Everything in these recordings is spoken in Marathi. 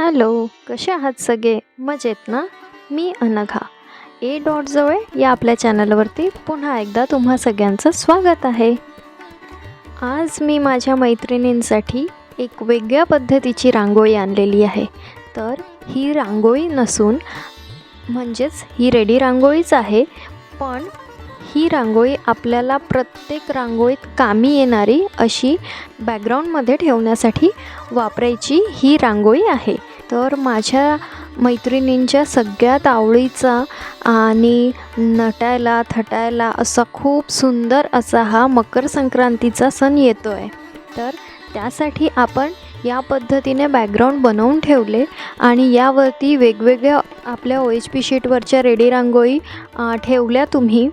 हॅलो कसे आहात सगळे? मजेत ना? मी अनघा. ए डॉट जवळ या आपल्या चॅनलवरती पुन्हा एकदा तुम्हा सगळ्यांचं स्वागत आहे. आज मी माझ्या मैत्रिणींसाठी एक वेगळ्या पद्धतीची रांगोळी आणलेली आहे. तर ही रांगोळी नसून म्हणजेच ही रेडी रांगोळीच आहे पण ही रांगोळी आपल्याला प्रत्येक रांगोळीत कामी येणारी अशी बॅकग्राऊंडमध्ये ठेवण्यासाठी वापरायची ही रांगोळी आहे. तर माझ्या मैत्रिणींच्या सगळ्यात आवडीचा आणि नटायला थटायला असा खूप सुंदर असा हा मकर संक्रांतीचा सण येतो आहे तर त्यासाठी आपण या पद्धतीने बॅकग्राऊंड बनवून ठेवले आणि यावरती वेगवेगळ्या आपल्या ओ एच पी शीटवरच्या रेडी रांगोळी ठेवल्या तुम्ही.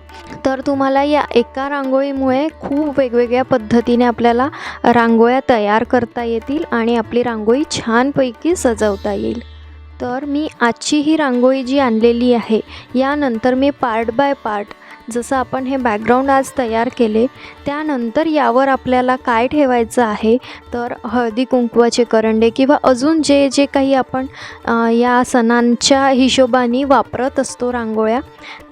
तर तुम्हाला या एका रांगोळीमुळे खूप वेगवेगळ्या पद्धतीने आपल्याला रांगोळ्या तयार करता येतील आणि आपली रांगोळी छानपैकी सजवता येईल. तर मी आजची ही रांगोळी जी आणलेली आहे यानंतर मी पार्ट बाय पार्ट जसं आपण हे बॅकग्राऊंड आज तयार केले त्यानंतर यावर आपल्याला काय ठेवायचं आहे? तर हळदी कुंकवाचे करंडे किंवा अजून जे जे काही आपण या सणांच्या हिशोबाने वापरत असतो रांगोळ्या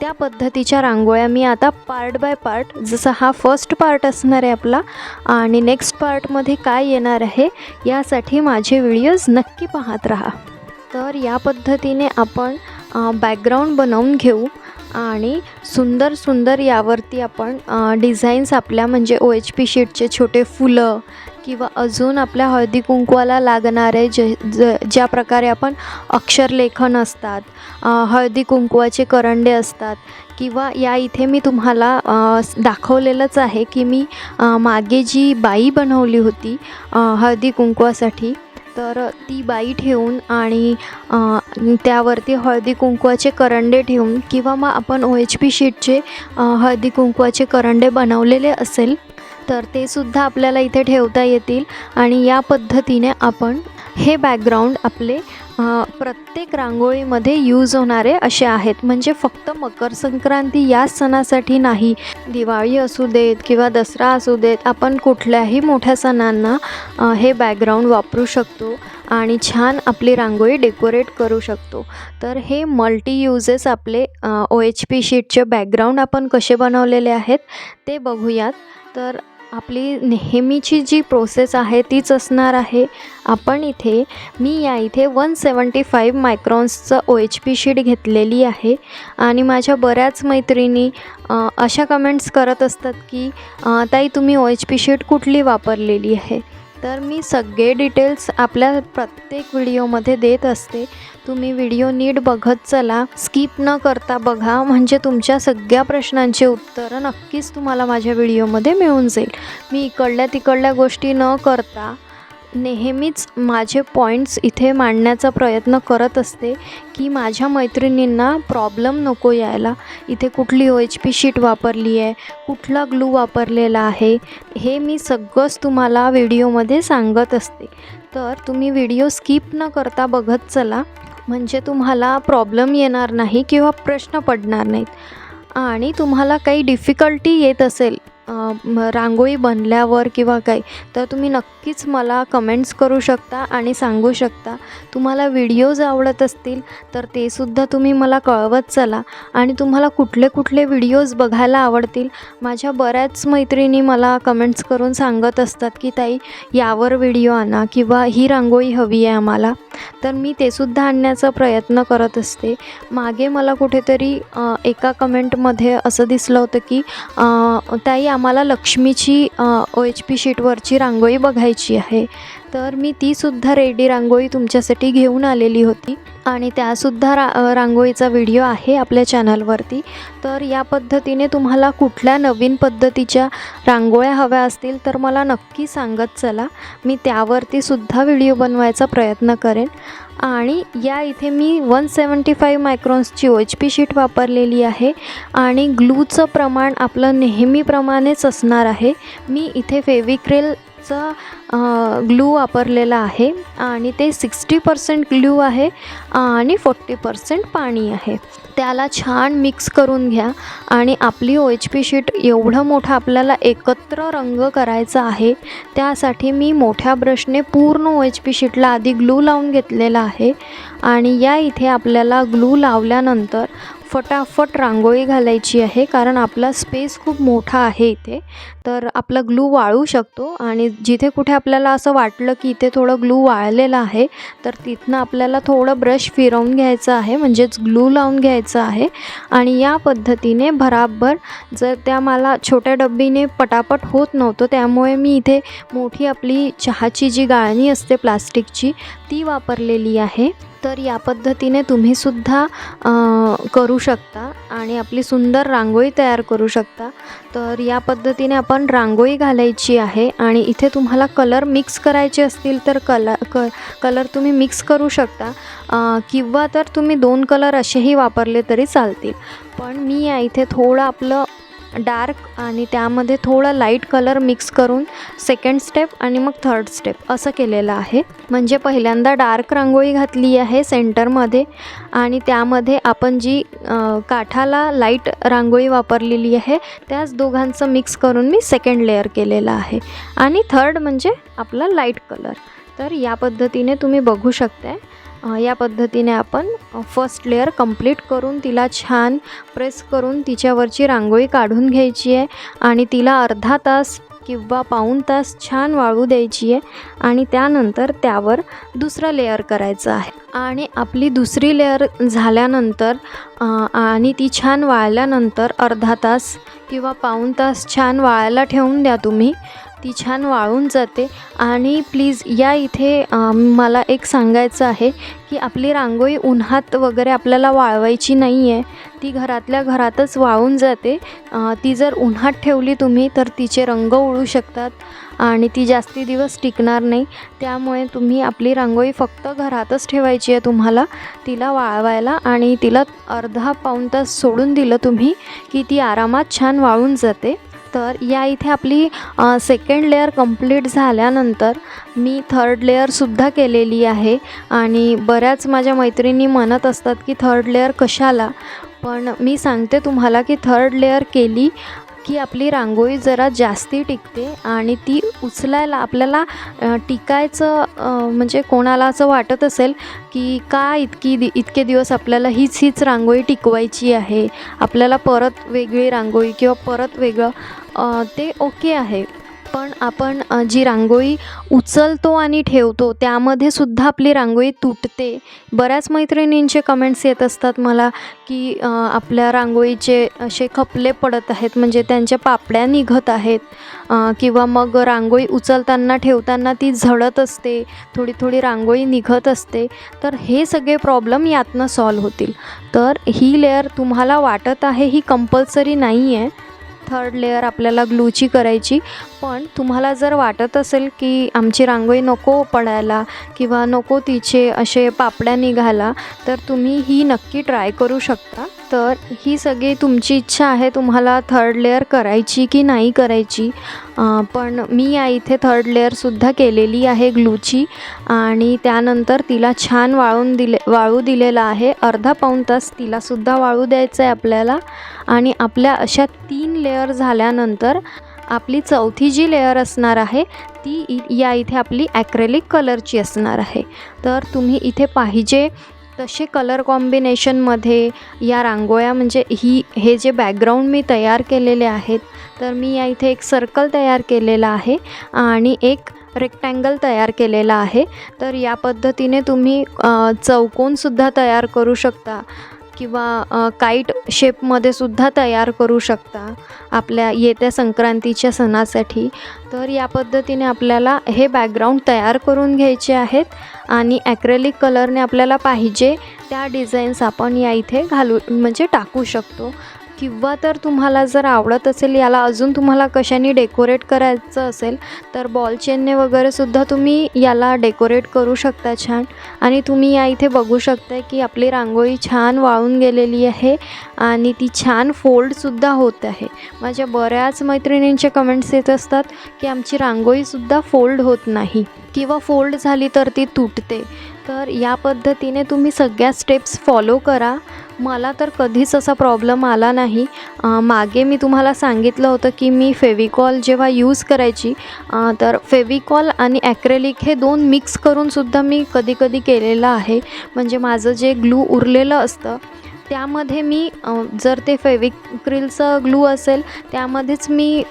त्या पद्धतीच्या रांगोळ्या मी आता पार्ट बाय पार्ट जसा हा फर्स्ट पार्ट असणार आहे आपला आणि नेक्स्ट पार्टमध्ये काय येणार आहे यासाठी माझे व्हिडिओज नक्की पाहत राहा. तर या पद्धतीने आपण बॅकग्राऊंड बनवून घेऊ. आणि सुंदर सुंदर यावरती आपण डिझाईन्स आपल्या म्हणजे ओ एच पी शीटचे छोटे फुलं किंवा अजून आपल्या हळदी कुंकवाला लागणारे जे ज ज्या प्रकारे आपण अक्षरलेखन असतात हळदी कुंकवाचे करंडे असतात किंवा या इथे मी तुम्हाला दाखवलेलंच आहे की मी मागे जी बाई बनवली होती हळदी कुंकवासाठी तर ती बाई ठेवून आणि त्यावरती हळदी कुंकवाचे करंडे ठेवून किंवा मग आपण ओ एच पी शीटचे हळदी कुंकवाचे करंडे बनवलेले असेल तर ते सुद्धा आपल्याला इथे ठेवता येतील आणि या पद्धतीने आपण हे बॅकग्राऊंड आपले प्रत्येक रांगोळीमध्ये यूज होणारे असे आहेत. म्हणजे फक्त मकर संक्रांती या सणासाठी नाही. दिवाळी असू देत किंवा दसरा असू देत आपण कुठल्याही मोठ्या सणांना हे बॅकग्राऊंड वापरू शकतो आणि छान आपली रांगोळी डेकोरेट करू शकतो. तर हे मल्टी युजेस आपले ओ एच पी शीटचे बॅकग्राऊंड आपण कसे बनवलेले आहेत ते बघूयात. तर आपली नेहमीची जी प्रोसेस आहे तीच असणार आहे. आपण इथे मी या इथे वन सेवन्टी फाईव्ह मायक्रॉन्सचं ओ एच पी शीट घेतलेली आहे. आणि माझ्या बऱ्याच मैत्रिणी अशा कमेंट्स करत असतात की ताई तुम्ही ओ एच पी शीट कुठली वापरलेली आहे? तर मी सगळे डिटेल्स आपल्या प्रत्येक व्हिडिओमध्ये देत असते. तुम्ही व्हिडिओ नीट बघत चला. स्किप न करता बघा. म्हणजे तुमच्या सगळ्या प्रश्नांचे उत्तरं नक्कीच तुम्हाला माझ्या व्हिडिओमध्ये मिळून जाईल. मी इकडल्या तिकडल्या गोष्टी न करता नेहमीच माझे पॉईंट्स इथे मांडण्याचा प्रयत्न करत असते की माझ्या मैत्रिणींना प्रॉब्लेम नको यायला. इथे कुठली ओ एच पी शीट वापरली आहे? कुठला ग्लू वापरलेला आहे? हे मी सगळंच तुम्हाला व्हिडिओमध्ये सांगत असते. तर तुम्ही व्हिडिओ स्किप न करता बघत चला. म्हणजे तुम्हाला प्रॉब्लेम येणार नाही किंवा प्रश्न पडणार नाहीत. आणि तुम्हाला काही डिफिकल्टी येत असेल रांगोळी बनल्यावर किंवा काही तर तुम्ही नक्कीच मला कमेंट्स करू शकता आणि सांगू शकता. तुम्हाला व्हिडिओज आवडत असतील तर ते सुद्धा तुम्ही मला कळवत चला. आणि तुम्हाला कुठले कुठले व्हिडिओज बघायला आवडतील माझ्या बऱ्याच मैत्रिणी मला कमेंट्स करून सांगत असतात की ताई यावर व्हिडिओ आणा किंवा ही रांगोळी हवी आहे आम्हाला. तर मी ते सुद्धा आणण्याचा प्रयत्न करत असते. मागे मला कुठेतरी एका कमेंटमध्ये असं दिसलं होतं की ताई आम्हाला लक्ष्मीची ओ एच पी शीटवरची रांगोळी बघायची आहे. तर मी तीसुद्धा रेडी रांगोळी तुमच्यासाठी घेऊन आलेली होती. आणि त्यासुद्धा रा रांगोळीचा व्हिडिओ आहे आपल्या चॅनलवरती. तर या पद्धतीने तुम्हाला कुठल्या नवीन पद्धतीच्या रांगोळ्या हव्या असतील तर मला नक्की सांगत चला. मी त्यावरती सुद्धा व्हिडिओ बनवायचा प्रयत्न करेन. आणि या इथे मी वन सेवन्टी फाईव्ह मायक्रॉन्सची ओ एच पी शीट वापरलेली आहे. आणि ग्लूचं प्रमाण आपलं नेहमीप्रमाणेच असणार आहे. मी इथे फेविक्रेल ग्लू वापरलेला आहे आणि ते सिक्स्टी पर्सेंट ग्लू आहे आणि फोर्टी पर्सेंट पाणी आहे. त्याला छान मिक्स करून घ्या आणि आपली ओ एच पी शीट एवढं मोठं आपल्याला एकत्र रंग करायचा आहे त्यासाठी मी मोठ्या ब्रशने पूर्ण ओ एच पी शीटला आधी ग्लू लावून घेतलेला आहे आणि या इथे आपल्याला ग्लू लावल्यानंतर फटाफट रांगोळी घालायची आहे कारण आपला स्पेस खूप मोठा आहे इथे. तर आपला ग्लू वाळू शकतो आणि जिथे कुठे आपल्याला असं वाटलं की इथे थोडं ग्लू वाळलेलं आहे तर तिथनं आपल्याला थोडं ब्रश फिरवून घ्यायचं आहे म्हणजेच ग्लू लावून घ्यायचं आहे. आणि या पद्धतीने भराभर जर त्या मला छोट्या डब्बीने पटापट होत नव्हतं त्यामुळे मी इथे मोठी आपली चहाची जी गाळणी असते प्लास्टिकची ती वापरलेली आहे. तर या पद्धतीने तुम्हीसुद्धा करू शकता आणि आपली सुंदर रांगोळी तयार करू शकता. तर या पद्धतीने आपण रांगोळी घालायची आहे आणि इथे तुम्हाला कलर मिक्स करायचे असतील तर कला क कलर तुम्ही मिक्स करू शकता. किंवा तर तुम्ही दोन कलर असेही वापरले तरी चालतील. पण मी या इथे थोडं आपलं डार्क आणि त्यामध्ये थोडा लाइट कलर मिक्स करून सेकंड स्टेप आणि मग थर्ड स्टेप असं केलेलं आहे. म्हणजे पहिल्यांदा डार्क रांगोळी घातली आहे सेंटरमध्ये आणि त्यामध्ये आपण जी काठाला लाइट रांगोळी वापरलेली आहे त्याच दोघांचं मिक्स करून मी सेकंड लेअर केलेलं आहे. आणि थर्ड म्हणजे आपला लाइट कलर. तर या पद्धतीने तुम्ही बघू शकताय. या पद्धतीने आपण फर्स्ट लेअर कंप्लीट करून तिला छान प्रेस करून तिच्यावरची रांगोळी काढून घ्यायची आहे आणि तिला अर्धा तास किंवा पाऊण तास छान वाळू द्यायची आहे आणि त्यानंतर त्यावर दुसरं लेअर करायचं आहे. आणि आपली दुसरी लेअर झाल्यानंतर आणि ती छान वाळल्यानंतर अर्धा तास किंवा पाऊण तास छान वाळायला ठेवून द्या तुम्ही. ती छान वाळून जाते. आणि प्लीज या इथे मला एक सांगायचं आहे की आपली रांगोळी उन्हात वगैरे आपल्याला वाळवायची नाही आहे ती घरातल्या घरातच वाळून जाते. ती जर उन्हात ठेवली तुम्ही तर तिचे रंग उडू शकतात आणि ती जास्ती दिवस टिकणार नाही. त्यामुळे तुम्ही आपली रांगोळी फक्त घरातच ठेवायची आहे तुम्हाला तिला वाळवायला. आणि तिला अर्धा पाऊण तास सोडून दिलं तुम्ही की ती आरामात छान वाळून जाते. तर या इथे आपली सेकंड लेअर कंप्लीट झाल्यानंतर मी थर्ड लेअरसुद्धा केलेली आहे. आणि बऱ्याच माझ्या मैत्रिणी म्हणत असतात की थर्ड लेअर कशाला? पण मी सांगते तुम्हाला की थर्ड लेअर केली की आपली रांगोळी जरा जास्ती टिकते आणि ती उचलायला आपल्याला टिकायचं म्हणजे कोणाला असं वाटत असेल की का इतकी दि इतके दिवस आपल्याला हीच हीच रांगोळी टिकवायची आहे? आपल्याला परत वेगळी रांगोळी किंवा परत वेगळं ते ओके आहे. पण आपण जी रांगोळी उचलतो आणि ठेवतो त्यामध्ये सुद्धा आपली रांगोळी तुटते. बऱ्याच मैत्रिणींचे कमेंट्स येत असतात मला की आपल्या रांगोळीचे असे खपले पडत आहेत म्हणजे त्यांच्या पापड्या निघत आहेत. किंवा मग रांगोळी उचलताना ठेवताना ती झडत असते थोडी थोडी रांगोळी निघत असते. तर हे सगळे प्रॉब्लेम यातनं सॉल्व होतील. तर ही लेअर तुम्हाला वाटत आहे ही कंपल्सरी नाही आहे थर्ड लेअर आपल्याला ग्लूची करायची. पण तुम्हाला जर वाटत असेल की आमची रांगोळी नको पडायला किंवा नको तिचे असे पापड्या निघायला तर तुम्ही ही नक्की ट्राय करू शकता. तर ही सगळी तुमची इच्छा आहे तुम्हाला थर्ड लेअर करायची की नाही करायची. पण मी या इथे थर्ड लेअरसुद्धा केलेली आहे ग्लूची आणि त्यानंतर तिला छान वाळून दिले वाळू दिलेला आहे. अर्धा पाऊण तास तिलासुद्धा वाळू द्यायचं आहे आपल्याला आणि आपल्या अशा तीन लेअर झाल्यानंतर आपली चौथी जी लेअर असणार आहे ती इ- या इथे आपली ॲक्रेलिक कलरची असणार आहे. तर तुम्ही इथे पाहिजे तसे कलर कॉम्बिनेशनमध्ये या रांगोळ्या म्हणजे ही हे जे बॅकग्राऊंड मी तयार केलेले आहेत तर मी या इथे एक सर्कल तयार केलेला आहे आणि एक रेक्टँगल तयार केलेला आहे. तर या पद्धतीने तुम्ही चौकोनसुद्धा तयार करू शकता. किंवा काईट शेपमध्ये सुद्धा तयार करू शकता आपल्या येत्या संक्रांतीच्या सणासाठी. तर या पद्धतीने आपल्याला हे बॅकग्राऊंड तयार करून घ्यायचे आहेत आणि ॲक्रेलिक कलरने आपल्याला पाहिजे त्या डिझाईन्स आपण या इथे घालू म्हणजे टाकू शकतो. किंवा तर तुम्हाला जर आवडत असेल याला अजून तुम्हाला कशाने डेकोरेट करायचं असेल तर बॉल चेनने वगैरेसुद्धा तुम्ही याला डेकोरेट करू शकता छान. आणि तुम्ही या इथे बघू शकता की आपली रांगोळी छान वाळून गेलेली आहे आणि ती छान फोल्डसुद्धा होत आहे. माझ्या बऱ्याच मैत्रिणींचे कमेंट्स येत असतात की आमची रांगोळीसुद्धा फोल्ड होत नाही. किंवा फोल्ड झाली तर ती तुटते. तर या पद्धतीने तुम्ही सगळ्या स्टेप्स फॉलो करा. मला तर कधीच असा प्रॉब्लेम आला नाही. मागे मी तुम्हाला सांगितलं होतं की मी फेविकॉल जेव्हा यूज करायची तर फेविकॉल आणि ॲक्रेलिक हे दोन मिक्स करूनसुद्धा मी कधी कधी केलेलं आहे. म्हणजे माझं जे ग्लू उरलेलं असतं त्यामध्ये मी जर ते फेविक्रिलचं ग्लू असेल त्यामध्येच मी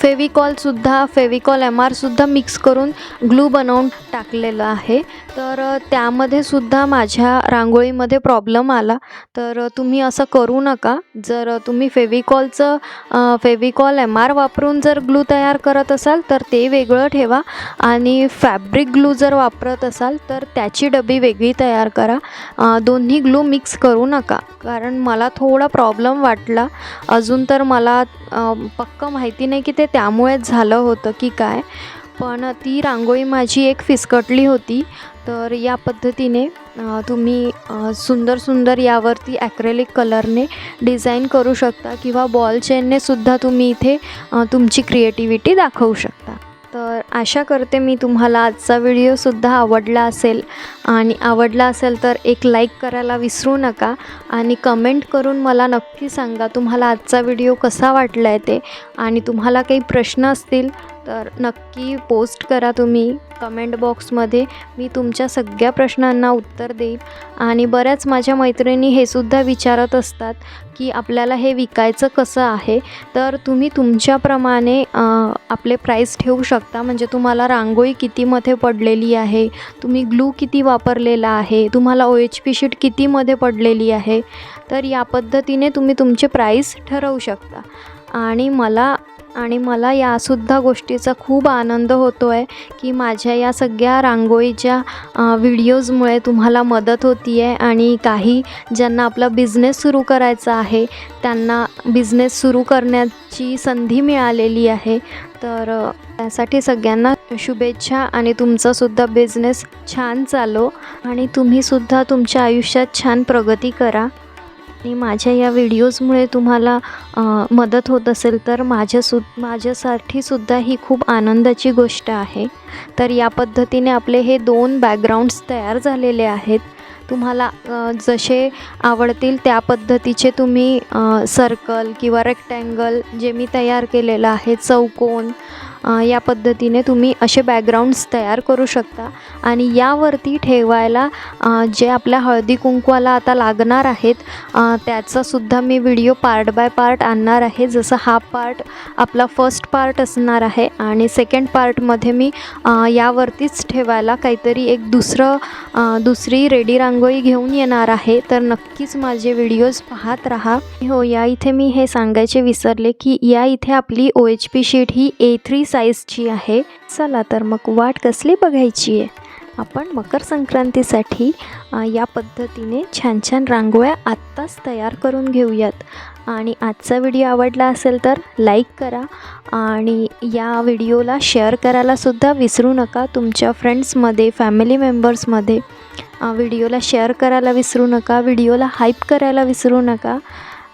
फेविकॉलसुद्धा फेविकॉल एम आरसुद्धा मिक्स करून ग्लू बनवून टाकलेलं आहे. तर त्यामध्ये सुद्धा माझ्या रांगोळीमध्ये प्रॉब्लेम आला. तर तुम्ही असं करू नका. जर तुम्ही फेविकॉलचं फेविकॉल एम आर वापरून जर ग्लू तयार करत असाल तर ते वेगळं ठेवा. आणि फॅब्रिक ग्लू जर वापरत असाल तर त्याची डबी वेगळी तयार करा. दोन्ही ग्लू मिक्स करू नका. कारण मला थोडा प्रॉब्लेम वाटला. अजून तर मला पक्कं माहिती नाही की ते त्यामुळेच झालं होतं की काय. पण ती रांगोळी माझी एक फिसकटली होती. तर या पद्धतीने तुम्ही सुंदर सुंदर यावरती ॲक्रेलिक कलरने डिझाईन करू शकता किंवा बॉल चेनने सुद्धा तुम्ही इथे तुमची क्रिएटिव्हिटी दाखवू शकता. तर आशा करते मी तुम्हाला आजचा व्हिडिओसुद्धा आवडला असेल. आणि आवडला असेल तर एक लाईक करायला विसरू नका आणि कमेंट करून मला नक्की सांगा तुम्हाला आजचा व्हिडिओ कसा वाटला आहे ते. आणि तुम्हाला काही प्रश्न असतील तर नक्की पोस्ट करा तुम्ही कमेंट बॉक्समध्ये. मी तुमच्या सगळ्या प्रश्नांना उत्तर देईन. आणि बऱ्याच माझ्या मैत्रिणी हे सुद्धा विचारत असतात की आपल्याला हे विकायचं कसं आहे? तर तुम्ही तुमच्याप्रमाणे आपले प्राईस ठेवू शकता. म्हणजे तुम्हाला रांगोळी कितीमध्ये पडलेली आहे? तुम्ही ग्लू किती वापरलेला आहे? तुम्हाला ओ एच पी शीट कितीमध्ये पडलेली आहे? तर या पद्धतीने तुम्ही तुमचे प्राईस ठरवू शकता. आणि मला आणि मला यासुद्धा गोष्टीचा खूप आनंद होतो आहे की माझ्या या सगळ्या रांगोळीच्या व्हिडिओजमुळे तुम्हाला मदत होती आहे आणि काही ज्यांना आपला बिझनेस सुरू करायचा आहे त्यांना बिझनेस सुरू करण्याची संधी मिळालेली आहे. तर त्यासाठी सगळ्यांना शुभेच्छा आणि तुमचासुद्धा बिझनेस छान चालो आणि तुम्हीसुद्धा तुमच्या आयुष्यात छान प्रगती करा. आणि माझ्या या व्हिडिओजमुळे तुम्हाला मदत होत असेल तर माझ्यासु माझ्यासाठी सुद्धा ही खूप आनंदाची गोष्ट आहे. तर या पद्धतीने आपले हे दोन बॅकग्राऊंड्स तयार झालेले आहेत. तुम्हाला जसे आवडतील त्या पद्धतीचे तुम्ही सर्कल किंवा रेक्टँगल जे मी तयार केलेलं आहे चौकोन या पद्धतीने तुम्ही असे बॅकग्राऊंड्स तयार करू शकता. आणि यावरती ठेवायला जे आपल्या हळदी कुंकवाला आता लागणार आहेत त्याचासुद्धा मी व्हिडिओ पार्ट बाय पार्ट आणणार आहे. जसं हा पार्ट आपला फर्स्ट पार्ट असणार आहे आणि सेकंड पार्टमध्ये मी यावरतीच ठेवायला काहीतरी एक दुसरं दुसरी रेडी रांगोळी घेऊन येणार आहे. तर नक्कीच माझे व्हिडिओज पाहत राहा. हो या इथे मी हे सांगायचे विसरले की या इथे आपली ओ एच पी शीट ही ए थ्री साईजची आहे. चला तर मग वाट कसली बघायची आहे? आपण मकर संक्रांतीसाठी या पद्धतीने छान छान रांगोळ्या आत्ताच तयार करून घेऊयात. आणि आजचा व्हिडिओ आवडला असेल तर लाईक करा आणि या व्हिडिओला शेअर करायलासुद्धा विसरू नका. तुमच्या फ्रेंड्समध्ये फॅमिली मेंबर्समध्ये व्हिडिओला शेअर करायला विसरू नका व्हिडिओला हाईप करायला विसरू नका.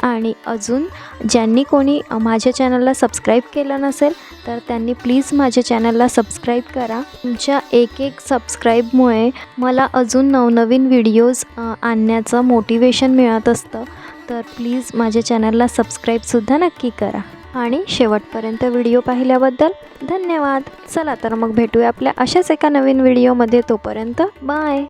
आणि अजून ज्यांनी कोणी माझ्या चॅनलला सबस्क्राईब केलं नसेल तर त्यांनी प्लीज माझ्या चॅनलला सबस्क्राईब करा. तुमच्या एक एक सबस्क्राईबमुळे मला अजून नवनवीन व्हिडिओज आणण्याचं मोटिवेशन मिळत असतं. तर प्लीज माझ्या चॅनलला सबस्क्राईबसुद्धा नक्की करा. आणि शेवटपर्यंत व्हिडिओ पाहिल्याबद्दल धन्यवाद. चला तर मग भेटूया आपल्या अशाच एका नवीन व्हिडिओमध्ये. तोपर्यंत बाय.